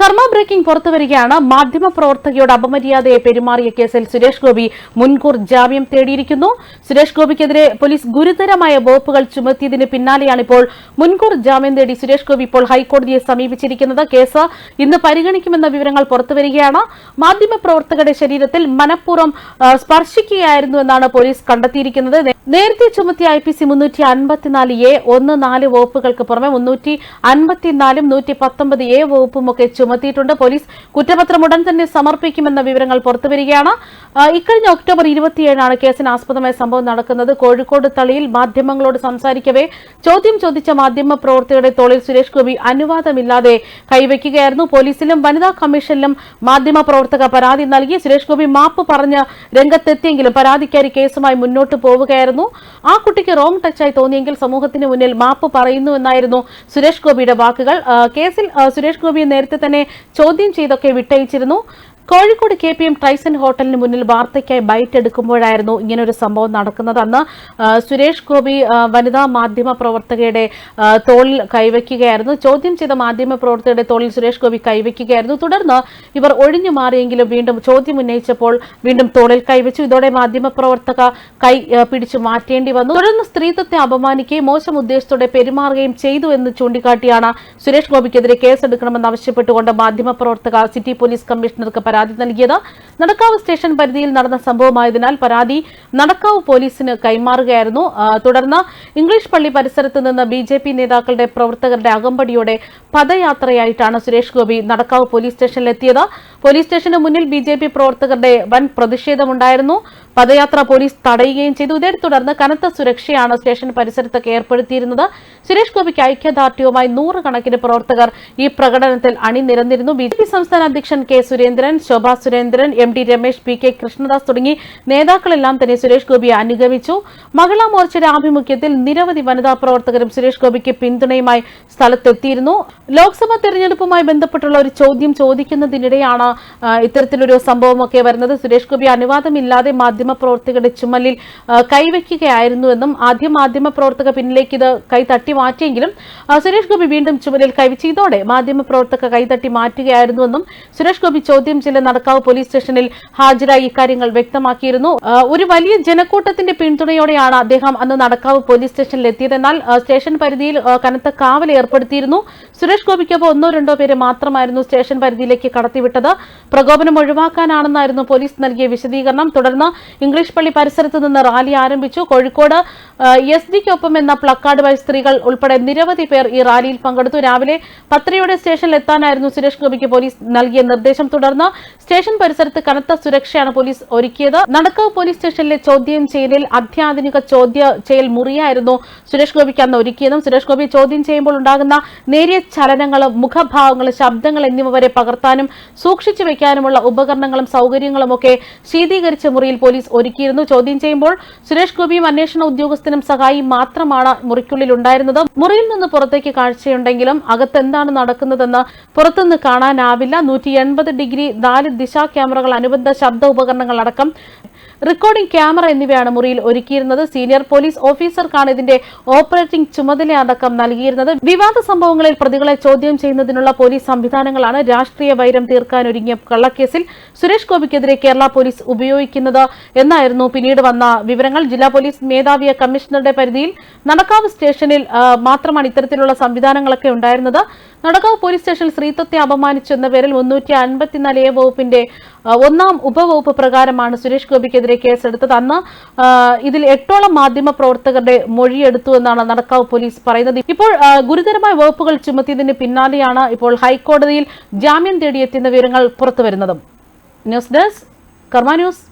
കർമ്മ ബ്രേക്കിംഗ് പുറത്തുവരികയാണ്. മാധ്യമപ്രവർത്തകയോട് അപമര്യാദയെ പെരുമാറിയ കേസിൽ സുരേഷ് ഗോപി മുൻകൂർ ജാമ്യം തേടിയിരിക്കുന്നു. സുരേഷ് ഗോപിക്കെതിരെ പോലീസ് ഗുരുതരമായ വകുപ്പുകൾ ചുമത്തിയതിന് പിന്നാലെയാണ് ഇപ്പോൾ മുൻകൂർ ജാമ്യം തേടി സുരേഷ് ഗോപി ഇപ്പോൾ ഹൈക്കോടതിയെ സമീപിച്ചിരിക്കുന്നത്. കേസ് ഇന്ന് പരിഗണിക്കുമെന്ന വിവരങ്ങൾ പുറത്തുവരികയാണ്. മാധ്യമപ്രവർത്തകരുടെ ശരീരത്തിൽ മനഃപൂർവം സ്പർശിക്കുകയായിരുന്നു എന്നാണ് പോലീസ് കണ്ടെത്തിയിരിക്കുന്നത്. നേരത്തെ ചുമത്തിയ ഐ പി സി മുന്നൂറ്റി അൻപത്തിനാല് എ ഒന്ന് നാല് വകുപ്പുകൾക്ക് പുറമെ മുന്നൂറ്റി അൻപത്തിനാലും നൂറ്റി പത്തൊമ്പത് എ വകുപ്പും ഒക്കെ ചുമത്തിയിട്ടുണ്ട്. പോലീസ് കുറ്റപത്രം ഉടൻ തന്നെ സമർപ്പിക്കുമെന്ന വിവരങ്ങൾ പുറത്തുവരികയാണ്. ഇക്കഴിഞ്ഞ ഒക്ടോബർ ഇരുപത്തിയേഴാണ് കേസിന് ആസ്പദമായ സംഭവം നടക്കുന്നത്. കോഴിക്കോട് തളിയിൽ മാധ്യമങ്ങളോട് സംസാരിക്കവേ ചോദ്യം ചോദിച്ച മാധ്യമ പ്രവർത്തകരുടെ തോളിൽ സുരേഷ് ഗോപി അനുവാദമില്ലാതെ കൈവയ്ക്കുകയായിരുന്നു. പോലീസിലും വനിതാ കമ്മീഷനിലും മാധ്യമ പ്രവർത്തക പരാതി നൽകി സുരേഷ് ഗോപി മാപ്പ് പറഞ്ഞ് രംഗത്തെത്തിയെങ്കിലും പരാതിക്കാരി കേസുമായി മുന്നോട്ട് പോവുകയായിരുന്നു. ആ കുട്ടിക്ക് റോങ് ടച്ചായി തോന്നിയെങ്കിൽ സമൂഹത്തിന് മുന്നിൽ മാപ്പ് പറയുന്നുവെന്നായിരുന്നു സുരേഷ് ഗോപിയുടെ വാക്കുകൾ. കേസിൽ സുരേഷ് ഗോപിയെ നേരത്തെ തന്നെ ചോദ്യം ചെയ്തൊക്കെ വിട്ടയച്ചിരുന്നു. Kozhikode K P M Tryson ഹോട്ടലിന് മുന്നിൽ വാർത്തയ്ക്കായി ബൈറ്റ് എടുക്കുമ്പോഴായിരുന്നു ഇങ്ങനൊരു സംഭവം നടക്കുന്നതെന്ന് സുരേഷ് ഗോപി വനിതാ മാധ്യമ പ്രവർത്തകയുടെ തോളിൽ കൈവയ്ക്കുകയായിരുന്നു. ചോദ്യം ചെയ്ത മാധ്യമ പ്രവർത്തകയുടെ തോളിൽ സുരേഷ് ഗോപി കൈവയ്ക്കുകയായിരുന്നു. തുടർന്ന് ഇവർ ഒഴിഞ്ഞു മാറിയെങ്കിലും വീണ്ടും ചോദ്യം ഉന്നയിച്ചപ്പോൾ വീണ്ടും തോളിൽ കൈവച്ചു. ഇതോടെ മാധ്യമ പ്രവർത്തക കൈ പിടിച്ചു മാറ്റേണ്ടി വന്നു. തുടർന്ന് സ്ത്രീത്വത്തെ അപമാനിക്കുകയും മോശം ഉദ്ദേശത്തോടെ പെരുമാറുകയും ചെയ്തു എന്ന് ചൂണ്ടിക്കാട്ടിയാണ് സുരേഷ് ഗോപിക്കെതിരെ കേസെടുക്കണമെന്ന് ആവശ്യപ്പെട്ടുകൊണ്ട് മാധ്യമ പ്രവർത്തക സിറ്റി പോലീസ് കമ്മീഷണർക്ക് പരാതി നൽകിയത് നടക്കാവ് സ്റ്റേഷൻ പരിധിയിൽ നടന്ന സംഭവമായതിനാൽ പരാതി നടക്കാവ് പോലീസിന് കൈമാറുകയായിരുന്നു. തുടർന്ന് ഇംഗ്ലീഷ് പള്ളി പരിസരത്ത് നിന്ന് ബി ജെ പി നേതാക്കളുടെ പ്രവർത്തകരുടെ അകമ്പടിയോടെ പദയാത്രയായിട്ടാണ് സുരേഷ് ഗോപി നടക്കാവ് പോലീസ് സ്റ്റേഷനിലെത്തിയത്. പോലീസ് സ്റ്റേഷന് മുന്നിൽ ബി ജെ പി പ്രവർത്തകരുടെ വൻ പ്രതിഷേധമുണ്ടായിരുന്നു. പദയാത്ര പോലീസ് തടയുകയും ചെയ്തു. ഇതേ തുടർന്ന് കനത്ത സുരക്ഷയാണ് സ്റ്റേഷൻ പരിസരത്തൊക്കെ ഏർപ്പെടുത്തിയിരുന്നത്. സുരേഷ് ഗോപിക്ക് ഐക്യദാർഢ്യവുമായി നൂറുകണക്കിന് പ്രവർത്തകർ ഈ പ്രകടനത്തിൽ അണിനിരന്നിരുന്നു. ബി സംസ്ഥാന അധ്യക്ഷൻ K Surendran Shobha Surendran M T Ramesh P K Krishnadas തുടങ്ങി നേതാക്കളെല്ലാം തന്നെ സുരേഷ് ഗോപിയെ അനുഗമിച്ചു. മഹിളാ മോർച്ചയുടെ ആഭിമുഖ്യത്തിൽ നിരവധി വനിതാ പ്രവർത്തകരും സുരേഷ് ഗോപിക്ക് പിന്തുണയുമായി സ്ഥലത്തെത്തിയിരുന്നു. ലോക്സഭാ തെരഞ്ഞെടുപ്പുമായി ബന്ധപ്പെട്ടുള്ള ഒരു ചോദ്യം ചോദിക്കുന്നതിനിടെയാണ് ഇത്തരത്തിലൊരു സംഭവമൊക്കെ വരുന്നത്. സുരേഷ് ഗോപി അനുവാദമില്ലാതെ മാധ്യമപ്രവർത്തകരുടെ ചുമലിൽ കൈവയ്ക്കുകയായിരുന്നുവെന്നും ആദ്യം മാധ്യമപ്രവർത്തക പിന്നിലേക്ക് ഇത് കൈ തട്ടി മാറ്റിയെങ്കിലും സുരേഷ് ഗോപി വീണ്ടും ചുമലിൽ കൈവച്ച്. ഇതോടെ മാധ്യമപ്രവർത്തക കൈതട്ടി മാറ്റുകയായിരുന്നുവെന്നും സുരേഷ് ഗോപി ചോദ്യം ചെയ്യൽ നടക്കാവ് പോലീസ് സ്റ്റേഷനിൽ ഹാജരായി ഇക്കാര്യങ്ങൾ വ്യക്തമാക്കിയിരുന്നു. ഒരു വലിയ ജനക്കൂട്ടത്തിന്റെ പിന്തുണയോടെയാണ് അദ്ദേഹം അന്ന് നടക്കാവ് പോലീസ് സ്റ്റേഷനിൽ എത്തിയതെന്നാൽ സ്റ്റേഷൻ പരിധിയിൽ കനത്ത കാവൽ ഏർപ്പെടുത്തിയിരുന്നു. സുരേഷ് ഗോപിക്കൊപ്പം ഒന്നോ രണ്ടോ പേരെ മാത്രമായിരുന്നു സ്റ്റേഷൻ പരിധിയിലേക്ക് കടത്തിവിട്ടത്. പ്രകോപനം ഒഴിവാക്കാനാണെന്നായിരുന്നു പോലീസ് നൽകിയ വിശദീകരണം. തുടർന്ന് ഇംഗ്ലീഷ് പള്ളി പരിസരത്ത് നിന്ന് റാലി ആരംഭിച്ചു. കോഴിക്കോട് എസ് ഡിക്കൊപ്പം എന്ന പ്ലക്കാർഡ് പ്ലക്കാർഡുമായി സ്ത്രീകൾ ഉൾപ്പെടെ നിരവധി പേർ ഈ റാലിയിൽ പങ്കെടുത്തു. രാവിലെ പത്തരയോടെ സ്റ്റേഷനിൽ എത്താനായിരുന്നു സുരേഷ് ഗോപിക്ക് പോലീസ് നൽകിയ നിർദ്ദേശം. തുടർന്ന് സ്റ്റേഷൻ പരിസരത്ത് കനത്ത സുരക്ഷയാണ് പോലീസ് ഒരുക്കിയത്. നടക്കാവ് പോലീസ് സ്റ്റേഷനിലെ ചോദ്യം ചെയ്യലിൽ അത്യാധുനിക ചോദ്യ ചെയ്യൽ മുറിയായിരുന്നു സുരേഷ് ഗോപിക്ക് അന്ന് ഒരുക്കിയതും. സുരേഷ് ഗോപി ചോദ്യം ചെയ്യുമ്പോൾ ഉണ്ടാകുന്ന നേരിയ ചലനങ്ങളും മുഖഭാവങ്ങളും ശബ്ദങ്ങൾ എന്നിവ വരെ പകർത്താനും സൂക്ഷിച്ചു വെക്കാനുമുള്ള ഉപകരണങ്ങളും സൗകര്യങ്ങളും ഒക്കെ ശീതീകരിച്ച മുറിയിൽ പോലീസ് ഒരുക്കിയിരുന്നു. ചോദ്യം ചെയ്യുമ്പോൾ സുരേഷ് ഗോപിയും അന്വേഷണ ഉദ്യോഗസ്ഥനും സഹായി മാത്രമാണ് മുറിക്കുള്ളിൽ ഉണ്ടായിരുന്നത്. മുറിയിൽ നിന്ന് പുറത്തേക്ക് കാഴ്ചയുണ്ടെങ്കിലും അകത്ത് എന്താണ് നടക്കുന്നതെന്ന് പുറത്തുനിന്ന് കാണാനാവില്ല. നൂറ്റി ഡിഗ്രി നാല് ദിശാ ക്യാമറകൾ അനുബന്ധ ശബ്ദ ഉപകരണങ്ങൾ അടക്കം റെക്കോർഡിംഗ് ക്യാമറ എന്നിവയാണ് മുറിയിൽ ഒരുക്കിയിരുന്നത്. സീനിയർ പോലീസ് ഓഫീസർക്കാണ് ഇതിന്റെ ഓപ്പറേറ്റിംഗ് ചുമതല അടക്കം നൽകിയിരുന്നത്. വിവാദ സംഭവങ്ങളിൽ പ്രതികളെ ചോദ്യം ചെയ്യുന്നതിനുള്ള പോലീസ് സംവിധാനങ്ങളാണ് രാഷ്ട്രീയ വൈരം തീർക്കാൻ ഒരുങ്ങിയ കള്ളക്കേസിൽ സുരേഷ് ഗോപിക്കെതിരെ കേരള പോലീസ് ഉപയോഗിക്കുന്നത് എന്നായിരുന്നു പിന്നീട് വന്ന വിവരങ്ങൾ. ജില്ലാ പോലീസ് മേധാവിയ കമ്മീഷണറുടെ പരിധിയിൽ നടക്കാവ് സ്റ്റേഷനിൽ മാത്രമാണ് ഇത്തരത്തിലുള്ള സംവിധാനങ്ങളൊക്കെ ഉണ്ടായിരുന്നത്. നടക്കാവ് പോലീസ് സ്റ്റേഷനിൽ സ്ത്രീത്വത്തെ അപമാനിച്ചെന്ന പേരിൽ മുന്നൂറ്റി അൻപത്തിനാല് എ വകുപ്പിന്റെ ഒന്നാം ഉപവകുപ്പ് പ്രകാരമാണ് സുരേഷ് ഗോപിക്കെതിരെ കേസെടുത്തത്. അന്ന് ഇതിൽ എട്ടോളം മാധ്യമ പ്രവർത്തകരുടെ മൊഴിയെടുത്തു എന്നാണ് നടക്കാവ് പോലീസ് പറയുന്നത്. ഇപ്പോൾ ഗുരുതരമായ വകുപ്പുകൾ ചുമത്തിയതിന് പിന്നാലെയാണ് ഇപ്പോൾ ഹൈക്കോടതിയിൽ ജാമ്യം തേടിയെത്തുന്ന വിവരങ്ങൾ പുറത്തുവരുന്നതും. News desk Karma news.